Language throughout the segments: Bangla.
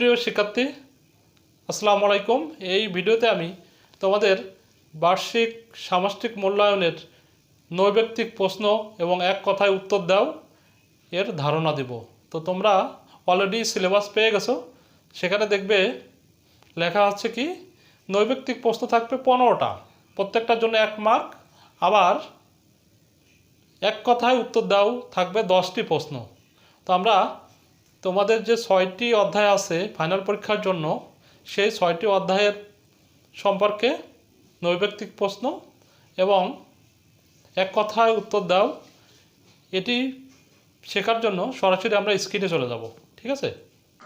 প্রিয় শিক্ষার্থী, আসসালামু আলাইকুম। এই ভিডিওতে আমি তোমাদের বার্ষিক সামষ্টিক মূল্যায়নের নৈবেক্তিক প্রশ্ন এবং এক কথায় উত্তর দাও, এর ধারণা দেব। তো তোমরা অলরেডি সিলেবাস পেয়ে গেছো। সেখানে দেখবে লেখা হচ্ছে কি নৈবেক্তিক প্রশ্ন থাকবে পনেরোটা। প্রত্যেকটার জন্য এক মার্ক আবার এক কথায় উত্তর দাও, থাকবে দশটি প্রশ্ন। তো আমরা তোমাদের যে ছয়টি অধ্যায় আছে ফাইনাল পরীক্ষার জন্য, সেই ছয়টি অধ্যায়ের সম্পর্কে নৈবেক্তিক প্রশ্ন এবং এক কথায় উত্তর দাও। এটি শেখার জন্য সরাসরি আমরা স্ক্রিনে চলে যাব, ঠিক আছে?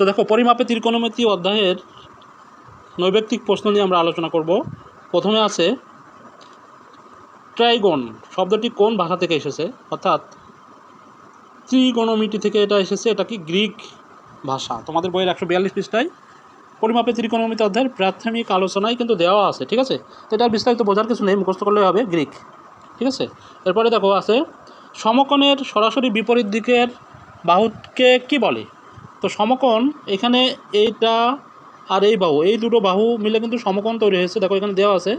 তো দেখো, পরিমাপে ত্রিকোণমিতি অধ্যায়ের নৈবেক্তিক প্রশ্ন নিয়ে আমরা আলোচনা করব। প্রথমে আছে, ট্রাইগন, শব্দটি কোন ভাষা থেকে এসেছে? অর্থাৎ ত্রিকোণমিতি থেকে এটা এসেছে, এটা কি গ্রিক ভাষা? তোমাদের বইয়ের একশো বিয়াল্লিশ পৃষ্ঠায় পরিমাপে ত্রিকোণমিতি অধ্যায়ের প্রাথমিক আলোচনায় কিন্তু দেওয়া আছে, ঠিক আছে? তো এটার বিস্তারিত বোঝার কিছু নেই, মুখস্থ করলে হবে গ্রিক, ঠিক আছে? এরপরে দেখো, আছে সমকোণের সরাসরি বিপরীত দিকের বাহুকে কি বলে? তো সমকোণ, এখানে এইটা আর এই বাহু, এই দুটো বাহু মিলে কিন্তু সমকোণ তৈরি হয়েছে, দেখো এখানে দেওয়া আছে,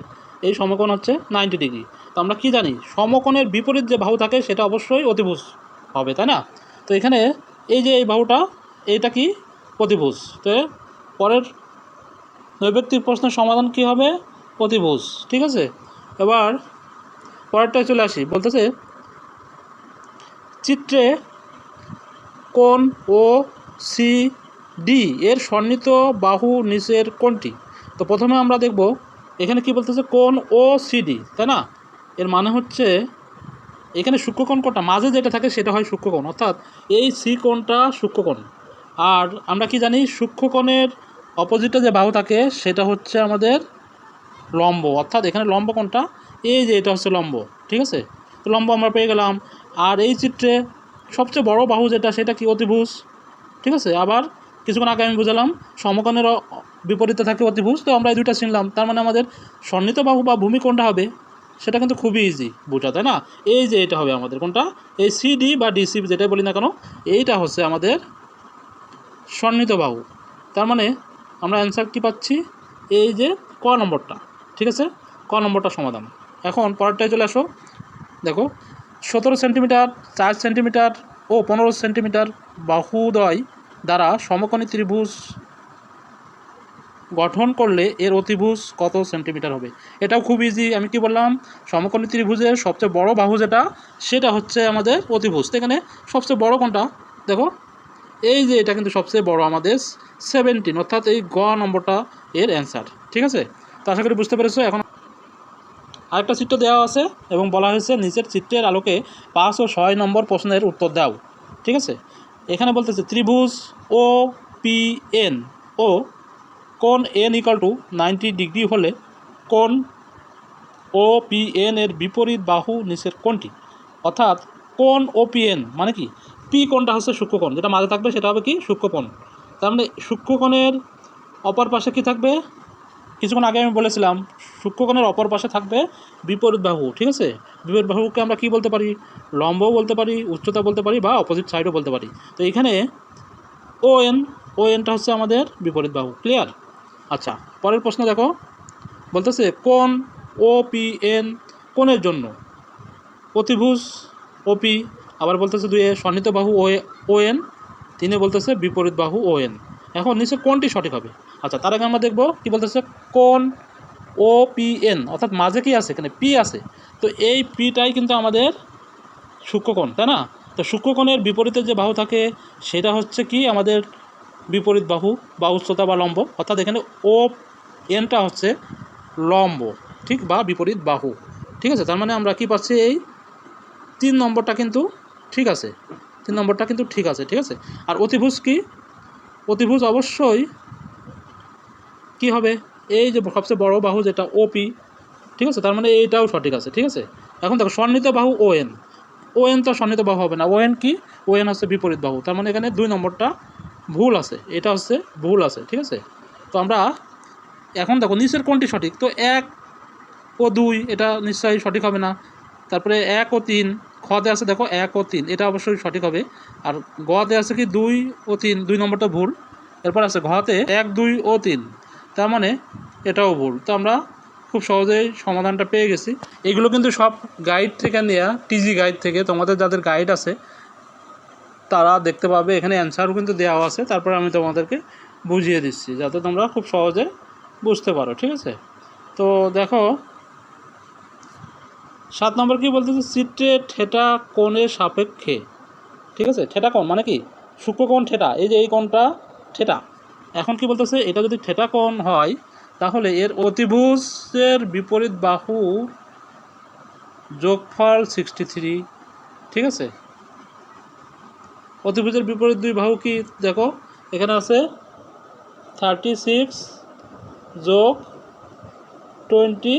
এই সমকোণ হচ্ছে নাইনটি ডিগ্রি। তো আমরা কি জানি, সমকোণের বিপরীত যে বাহু থাকে সেটা অবশ্যই অতিভুজ। হবে, তাই না? তো এখানে এই যে এই বাহুটা, এইটা কি প্রতিভুজ? তো পরের নৈবেক্তিক প্রশ্নের সমাধান কি হবে? প্রতিভুজ, ঠিক আছে? এবার পরেরটায় চলে আসি। বলতেছে, চিত্রে কোন ও সি ডি এর সন্নিহিত বাহু নিচের কোনটি তো প্রথমে আমরা দেখব, এখানে কি বলতেছে কোন ও সিডি তাই না? এর মানে হচ্ছে এখানে সূক্ষ্মকোণ কোনটা মাঝে যেটা থাকে সেটা হয় সূক্ষ্মকোণ, অর্থাৎ এই সি কোণটা সূক্ষ্মকোণ। আর আমরা কি জানি, সূক্ষ্মকোণের অপোজিটে যে বাহু থাকে, সেটা হচ্ছে আমাদের লম্ব। অর্থাৎ এখানে লম্ব কোনটা এই যে এটা হচ্ছে লম্ব, ঠিক আছে? তো লম্ব আমরা পেয়ে গেলাম। আর এই চিত্রে সবচেয়ে বড় বাহু যেটা, সেটা কি? অতিভুজ, ঠিক আছে? আবার কিছুক্ষণ আগে আমি বুঝালাম, সমকোণের বিপরীতে থাকে অতিভুজ, তো আমরা এই দুইটা চিনলাম। তার মানে আমাদের সন্নিহিত বাহু বা ভূমি কোনটা হবে। সেটা কিন্তু খুবই ইজি বোঝা তাই না? এই যে এটা হবে আমাদের কোনটা? এই সিডি বা ডিসি যেটাই বলি না কেন, এইটা হচ্ছে আমাদের সন্নিহিত বাহু। তার মানে আমরা অ্যান্সার কী পাচ্ছি? এই যে ক নম্বরটা, ঠিক আছে? ক নম্বরটা সমাধান। এখন পরেরটায় চলে আসো। দেখো, সতেরো সেন্টিমিটার, চার সেন্টিমিটার ও পনেরো সেন্টিমিটার বাহুদয় দ্বারা সমকোণী ত্রিভুজ গঠন করলে এর অতিভুজ কত সেন্টিমিটার হবে? এটাও খুব ইজি আমি কি বললাম? সমকোণী ত্রিভুজের সবচেয়ে বড় বাহু যেটা, সেটা হচ্ছে আমাদের অতিভুজ। এখানে সবচেয়ে বড় কোনটা? দেখো, এই যে এটা কিন্তু সবচেয়ে বড় আমাদের সেভেন্টিন অর্থাৎ এই গ নম্বরটা এর অ্যান্সার ঠিক আছে? তো আশা করি বুঝতে পেরেছ, এখন আরেকটা চিত্র দেওয়া আছে এবং বলা হয়েছে নিচের চিত্রের আলোকে পাঁচ ও ছয় নম্বর প্রশ্নের উত্তর দাও, ঠিক আছে? এখানে বলতেছে ত্রিভুজ ও পি এন, ও কোন N equal to ninety degree হলে কোন ও পি এন এর বিপরীত বাহু নিচের কোনটি অর্থাৎ কোন ও পি এন মানে কি? পি কোনটা হচ্ছে সূক্ষ্মকোণ। যেটা মাঝে থাকবে সেটা হবে কি? সূক্ষ্মকোণ। তার মানে সূক্ষ্মকোণের অপর পাশে কি থাকবে? কিছুক্ষণ আগে আমি বলেছিলাম, সূক্ষ্মকোণের অপর পাশে থাকবে বিপরীত বাহু, ঠিক আছে? বিপরীত বাহুকে আমরা কি বলতে পারি? লম্বও বলতে পারি উচ্চতা বলতে পারি বা অপোজিট সাইডও বলতে পারি। তো এখানে ও এন, ও এনটা হচ্ছে আমাদের বিপরীত বাহু ক্লিয়ার আচ্ছা পরের প্রশ্ন দেখো। বলতেছে, কোন ও পি এন কোণের জন্য? অতিভুজ ওপি আবার বলতেছে দুই সন্নিহিত বাহু ও ও এন তিনে বলতেছে বিপরীত বাহু ও এন এখন নিচে কোনটি সঠিক হবে? আচ্ছা তার আগে আমরা দেখব কি বলতেছে, কোন ও পি এন অর্থাৎ মাঝে কি আছে? এখানে পি আছে। তো এই পিটাই কিন্তু আমাদের সূক্ষ্মকোণ, তাই না? তো সূক্ষ্মকোণের বিপরীতে যে বাহু থাকে, সেটা হচ্ছে কি? আমাদের বিপরীত বাহু বা উচ্চতা বা লম্ব, অর্থাৎ এখানে ও এনটা হচ্ছে লম্ব, ঠিক? বা বিপরীত বাহু ঠিক আছে? তার মানে আমরা কি পাচ্ছি? এই তিন নম্বরটা কিন্তু ঠিক আছে, তিন নম্বরটা কিন্তু ঠিক আছে ঠিক আছে? আর অতিভুজ কি? অতিভুজ অবশ্যই কি হবে? এই যে সবচেয়ে বড় বাহু যেটা ওপি ঠিক আছে? তার মানে এইটাও সঠিক আছে, ঠিক আছে? এখন দেখো সন্নিহিত বাহু ও এন ও এন তো সন্নিহিত বাহু হবে না। ও এন কি? ও এন হচ্ছে বিপরীত বাহু তার মানে এখানে দুই নম্বরটা ভুল আছে, এটা হচ্ছে ভুল আছে, ঠিক আছে? তো আমরা এখন দেখো, নিচের কোনটি সঠিক? তো এক ও দুই, এটা নিশ্চয়ই সঠিক হবে না। তারপরে এক ও তিন খতে আছে, দেখো, এক ও তিন, এটা অবশ্যই সঠিক হবে। আর গতে আছে কি, দুই ও তিন, দুই নম্বরটা ভুল। এরপর আছে ঘতে এক, দুই ও তিন, তার মানে এটাও ভুল। তো আমরা খুব সহজেই সমাধানটা পেয়ে গেছি। এগুলো কিন্তু সব গাইড থেকে নেওয়া টিজি গাইড থেকে, তোমাদের যাদের গাইড আছে তারা দেখতে পাবে, এখানে অ্যান্সারও কিন্তু দেওয়া আছে। তারপরে আমি তোমাদেরকে বুঝিয়ে দিচ্ছি, যাতে তোমরা খুব সহজে বুঝতে পারো, ঠিক আছে? তো দেখো, সাত নম্বর কি বলতেছে? চিত্রে ঠেটা কোণের সাপেক্ষে ঠিক আছে? ঠেটা কোণ মানে কি? শুক্রকোণ ঠেটা এই যে এই কোণটা ঠেটা। এখন কি বলতেছে? এটা যদি ঠেটা কোণ হয়, তাহলে এর অতিভুজের বিপরীত বাহু যোগফল সিক্সটি থ্রি ঠিক আছে? অতিভুজের বিপরীত দুই বাহু কি? দেখো, এখানে আছে থার্টি সিক্স যোগ টোয়েন্টি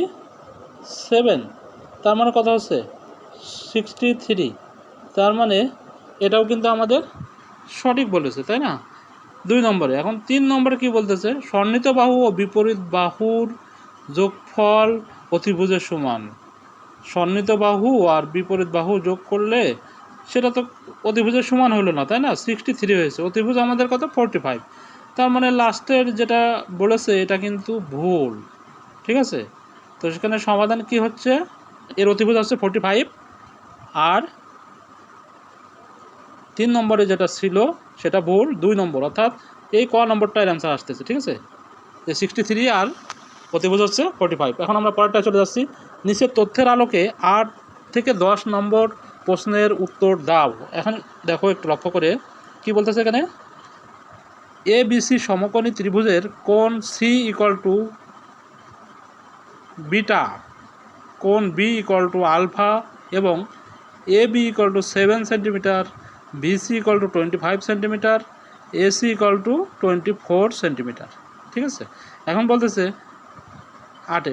সেভেন তার মানে কথা হচ্ছে সিক্সটি থ্রি তার মানে এটাও কিন্তু আমাদের সঠিক বলেছে, তাই না? দুই নম্বরে। এখন তিন নম্বরে কি বলতেছে? সন্নিহিত বাহু ও বিপরীত বাহুর যোগফল অতিভুজের সমান। সন্নিহিত বাহু আর বিপরীত বাহু যোগ করলে সেটা তো অতিভুজের সমান হলো না, তাই না? সিক্সটি থ্রি হয়েছে। অতিভুজ আমাদের কত? ফোরটি ফাইভ তার মানে লাস্টের যেটা বলেছে, এটা কিন্তু ভুল। ঠিক আছে? তো সেখানে সমাধান কি হচ্ছে? এর অতিভুজ হচ্ছে ফোরটি ফাইভ আর তিন নম্বরে যেটা ছিল, সেটা ভুল, দুই নম্বর। অর্থাৎ এই ক নম্বরটার অ্যান্সার আসতেছে, ঠিক আছে? যে সিক্সটি থ্রি আর অতিভুজ হচ্ছে ফোরটি ফাইভ এখন আমরা পরেরটা চলে যাচ্ছি। নিচের তথ্যের আলোকে আট থেকে দশ নম্বর প্রশ্নের উত্তর দাও। এখন দেখো একটু লক্ষ্য করে, কি বলতেছে এখানে? এ বিসি সমকোণী ত্রিভুজের কোণ সি ইকুয়াল টু বিটা কোণ বি ইকুয়াল টু আলফা এবং A B equal to seven centimetre BC equal to twenty five centimetre AC equal to twenty four centimetre ঠিক আছে? এখন বলতেছে আটে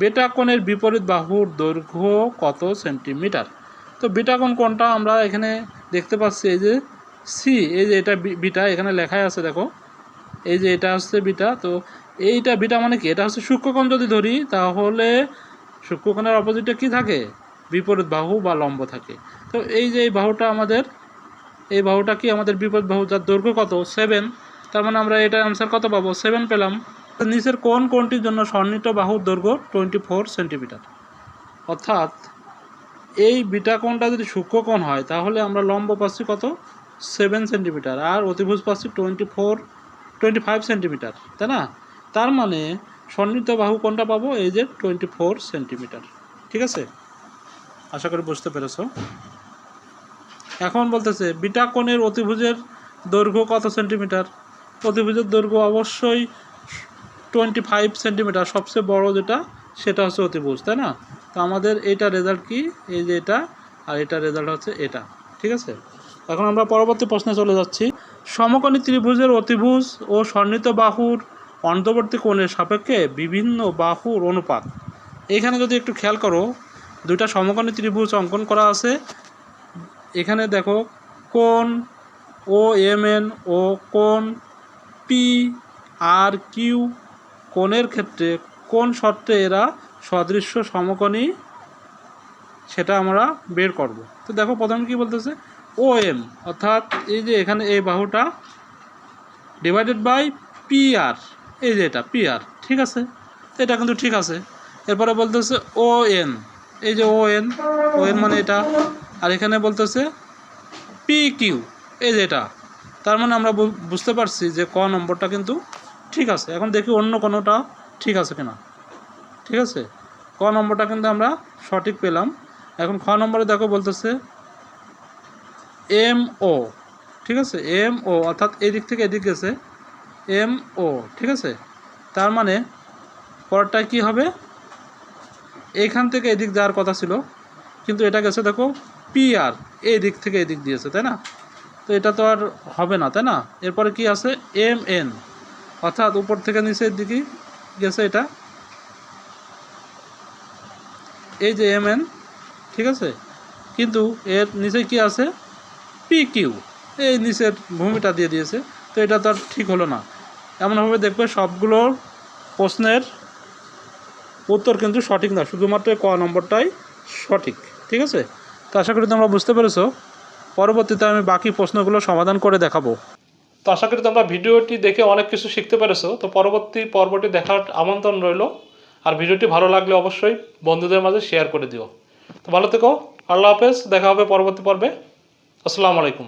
বেটা কোণের বিপরীত বাহুর দৈর্ঘ্য কত সেন্টিমিটার তো বিটা কোণ কোনটা আমরা এখানে দেখতে পাচ্ছি, এই যে সি এই যে এটা বিটা এখানে লেখাই আছে, দেখো। এই যে এটা হচ্ছে বিটা তো এইটা বিটা মানে কি? এটা হচ্ছে সূক্ষ্মকোণ যদি ধরি, তাহলে সূক্ষ্মকোণের অপোজিটে কি থাকে? বিপরীত বাহু বা লম্ব থাকে। তো এই যে এই বাহুটা আমাদের, এই বাহুটা কি আমাদের বিপরীত বাহু? যার দৈর্ঘ্য কত? সেভেন তার মানে আমরা এটা অ্যান্সার কত পাবো? সেভেন পেলাম। নিচের কোন কোনটির জন্য সন্নিহিত বাহুর দৈর্ঘ্য? টোয়েন্টি ফোর সেন্টিমিটার অর্থাৎ এই বিটা কোণটা যদি সূক্ষ্মকোণ হয়, তাহলে আমরা লম্ব পাচ্ছি কত? সেভেন সেন্টিমিটার আর অতিভুজ পাচ্ছি twenty four twenty five centimetre তাই না? তার মানে সন্নিহিত বাহু কোনটা পাবো এই যে টোয়েন্টি ফোর সেন্টিমিটার ঠিক আছে? আশা করি বুঝতে পেরেছ। এখন বলতেছে, বিটা কোণের অতিভুজের দৈর্ঘ্য কত সেন্টিমিটার অতিভুজের দৈর্ঘ্য অবশ্যই টোয়েন্টি ফাইভ সেন্টিমিটার সবচেয়ে বড় যেটা, সেটা হচ্ছে অতিভুজ, তাই না? তো আমাদের এইটা রেজাল্ট কি? এই যে এটা, আর এটা রেজাল্ট হচ্ছে এটা। ঠিক আছে? এখন আমরা পরবর্তী প্রশ্নে চলে যাচ্ছি। সমকোণী ত্রিভুজের অতিভুজ ও সন্নিহিত বাহুর অন্তর্বর্তী কোণের সাপেক্ষে বিভিন্ন বাহুর অনুপাত। এখানে যদি একটু খেয়াল করো, দুইটা সমকোণী ত্রিভুজ অঙ্কন করা আছে। এখানে দেখো, কোণ ও এম এন ও কোণ পি আর কিউ কোণের ক্ষেত্রে কোন শর্তে এরা সদৃশ্য সমকোণী, সেটা আমরা বের করব। তো দেখো প্রথমে কি বলতেছে? ও এম অর্থাৎ এই যে এখানে এই বাহুটা ডিভাইডেড বাই পি আর এই যে এটা পি আর ঠিক আছে? এটা কিন্তু ঠিক আছে। এরপরে বলতেছে ও এন এই যে ও এন ও এন মানে এটা। আর এখানে বলতেছে পি কিউ এই যে এটা। তার মানে আমরা বুঝতে পারছি যে ক নম্বরটা কিন্তু ঠিক আছে। এখন দেখি অন্য কোনোটা ঠিক আছে কিনা। ঠিক আছে? ক নম্বরটা কিন্তু আমরা সঠিক পেলাম। এখন খ নম্বরে দেখো বলতেছে এম ও, ঠিক আছে? এম ও, অর্থাৎ এদিক থেকে এদিক গেছে। এম ও, ঠিক আছে? তার মানে পরটায় কি হবে? এইখান থেকে এদিক যাওয়ার কথা ছিল, কিন্তু এটা গেছে দেখো পি আর এই দিক থেকে এদিক দিয়েছে, তাই না? তো এটা তো আর হবে না, তাই না? এরপরে কি আছে? এম এন, অর্থাৎ উপর থেকে নিচের দিকে গেছে এটা। এই যে এম এন ঠিক আছে? কিন্তু এর নিচে কি আছে? পি কিউ এই নিচের ভূমিটা দিয়ে দিয়েছে। তো এটা তো আর ঠিক হলো না। এমনভাবে দেখবে সবগুলোর প্রশ্নের উত্তর কিন্তু সঠিক না শুধুমাত্র ক নম্বরটাই সঠিক, ঠিক আছে? তো আশা করি তোমরা বুঝতে পেরেছ। পরবর্তীতে আমি বাকি প্রশ্নগুলো সমাধান করে দেখাবো। তো আশা করি তোমরা ভিডিওটি দেখে অনেক কিছু শিখতে পেরেছ। তো পরবর্তী পর্বটি দেখার আমন্ত্রণ রইল। আর ভিডিওটি ভালো লাগলে অবশ্যই বন্ধুদের মাঝে শেয়ার করে দিও। তো ভালো থেকো, আল্লাহ হাফেজ, দেখা হবে পরবর্তী পর্বে। আসসালামু আলাইকুম।